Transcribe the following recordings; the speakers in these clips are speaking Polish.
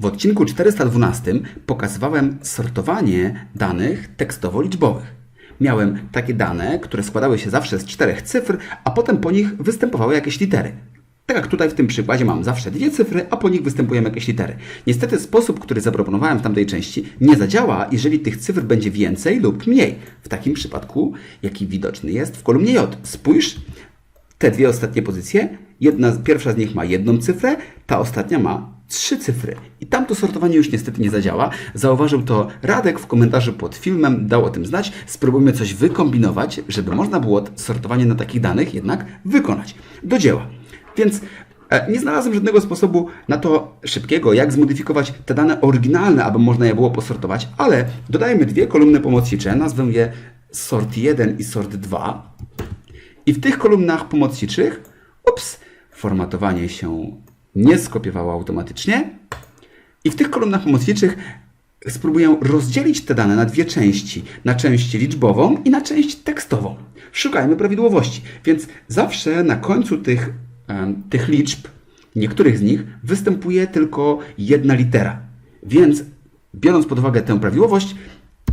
W odcinku 412 pokazywałem sortowanie danych tekstowo-liczbowych. Miałem takie dane, które składały się zawsze z czterech cyfr, a potem po nich występowały jakieś litery. Tak jak tutaj w tym przykładzie mam zawsze dwie cyfry, a po nich występują jakieś litery. Niestety sposób, który zaproponowałem w tamtej części, nie zadziała, jeżeli tych cyfr będzie więcej lub mniej. W takim przypadku, jaki widoczny jest w kolumnie J. Spójrz, te dwie ostatnie pozycje, jedna, pierwsza z nich ma jedną cyfrę, ta ostatnia ma trzy cyfry. I tam to sortowanie już niestety nie zadziała. Zauważył to Radek w komentarzu pod filmem, dał o tym znać. Spróbujmy coś wykombinować, żeby można było sortowanie na takich danych jednak wykonać. Do dzieła. Więc e, nie znalazłem żadnego sposobu na to szybkiego, jak zmodyfikować te dane oryginalne, aby można je było posortować, ale dodajmy dwie kolumny pomocnicze, nazwę je sort 1 i sort 2. I w tych kolumnach pomocniczych, ups, formatowanie się nie skopiowało automatycznie. I w tych kolumnach pomocniczych spróbuję rozdzielić te dane na dwie części. Na część liczbową i na część tekstową. Szukajmy prawidłowości. Więc zawsze na końcu tych, tych liczb, niektórych z nich, występuje tylko jedna litera. Więc biorąc pod uwagę tę prawidłowość,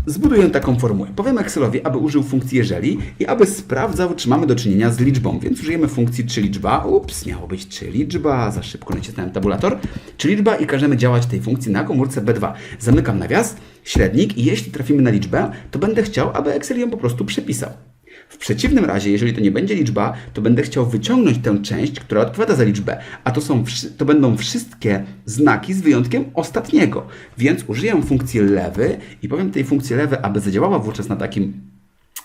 Zbuduję taką formułę. Powiem Excelowi, aby użył funkcji jeżeli i aby sprawdzał, czy mamy do czynienia z liczbą. Więc użyjemy funkcji czy liczba. Ups, miało być czy liczba. Za szybko nacisnąłem tabulator. Czy liczba i każemy działać tej funkcji na komórce B2. Zamykam nawias, średnik i jeśli trafimy na liczbę, to będę chciał, aby Excel ją po prostu przepisał. W przeciwnym razie, jeżeli to nie będzie liczba, to będę chciał wyciągnąć tę część, która odpowiada za liczbę, a to, są, to będą wszystkie znaki z wyjątkiem ostatniego. Więc użyję funkcji lewy i powiem tej funkcji lewy, aby zadziałała wówczas na takim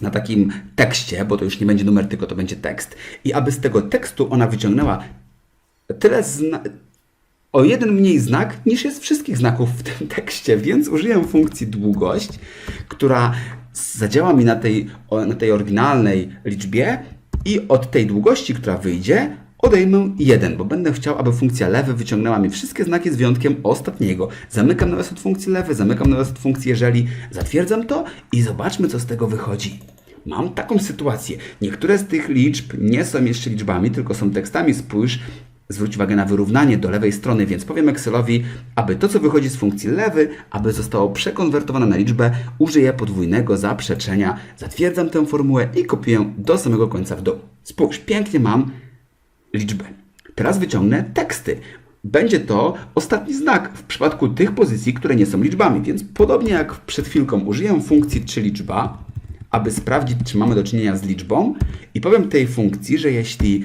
na takim tekście, bo to już nie będzie numer, tylko to będzie tekst, i aby z tego tekstu ona wyciągnęła tyle o jeden mniej znak niż jest wszystkich znaków w tym tekście, więc użyję funkcji długość, która zadziała mi na tej, na tej oryginalnej liczbie i od tej długości, która wyjdzie, odejmę 1, bo będę chciał, aby funkcja lewy wyciągnęła mi wszystkie znaki z wyjątkiem ostatniego. Zamykam nawias od funkcji lewy, zamykam nawias od funkcji jeżeli, zatwierdzam to i zobaczmy, co z tego wychodzi. Mam taką sytuację. Niektóre z tych liczb nie są jeszcze liczbami, tylko są tekstami. Spójrz, zwróć uwagę na wyrównanie do lewej strony, więc powiem Excelowi, aby to, co wychodzi z funkcji lewy, aby zostało przekonwertowane na liczbę, użyję podwójnego zaprzeczenia. Zatwierdzam tę formułę i kopiuję do samego końca w dół. Spójrz, pięknie mam liczbę. Teraz wyciągnę teksty. Będzie to ostatni znak w przypadku tych pozycji, które nie są liczbami, więc podobnie jak przed chwilką użyję funkcji czy liczba, aby sprawdzić, czy mamy do czynienia z liczbą i powiem tej funkcji, że jeśli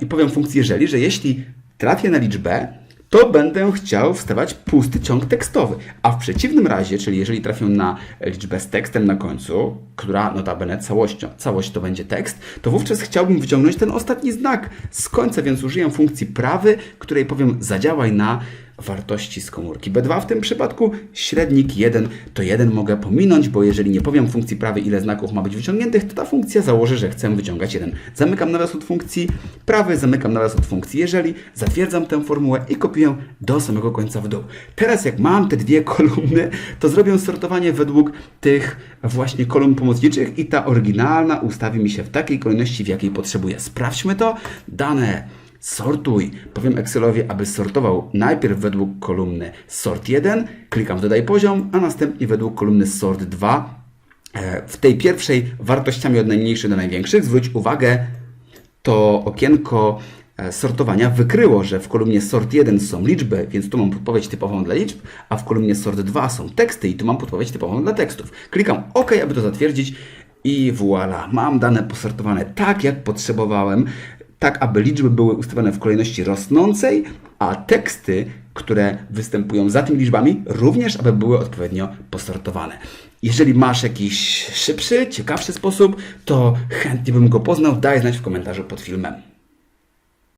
i powiem funkcji jeżeli, że jeśli trafię na liczbę, to będę chciał wstawać pusty ciąg tekstowy. A w przeciwnym razie, czyli jeżeli trafię na liczbę z tekstem na końcu, która notabene całością, całość to będzie tekst, to wówczas chciałbym wyciągnąć ten ostatni znak z końca, więc użyję funkcji prawy, której powiem zadziałaj na wartości z komórki B2 w tym przypadku, średnik 1 to 1 mogę pominąć, bo jeżeli nie powiem funkcji prawej ile znaków ma być wyciągniętych, to ta funkcja założy, że chcę wyciągać 1. Zamykam nawias od funkcji prawy, zamykam nawias od funkcji jeżeli, zatwierdzam tę formułę i kopiuję do samego końca w dół. Teraz jak mam te dwie kolumny, to zrobię sortowanie według tych właśnie kolumn pomocniczych i ta oryginalna ustawi mi się w takiej kolejności, w jakiej potrzebuję. Sprawdźmy to. Dane Sortuj. Powiem Excelowi, aby sortował najpierw według kolumny sort 1, klikam dodaj poziom, a następnie według kolumny sort 2. E, W tej pierwszej wartościami od najmniejszych do największych zwróć uwagę, to okienko e, sortowania wykryło, że w kolumnie sort 1 są liczby, więc tu mam podpowiedź typową dla liczb, a w kolumnie sort 2 są teksty i tu mam podpowiedź typową dla tekstów. Klikam OK, aby to zatwierdzić i voilà, mam dane posortowane tak, jak potrzebowałem, tak aby liczby były ustawione w kolejności rosnącej, a teksty, które występują za tymi liczbami, również aby były odpowiednio posortowane. Jeżeli masz jakiś szybszy, ciekawszy sposób, to chętnie bym go poznał. Daj znać w komentarzu pod filmem.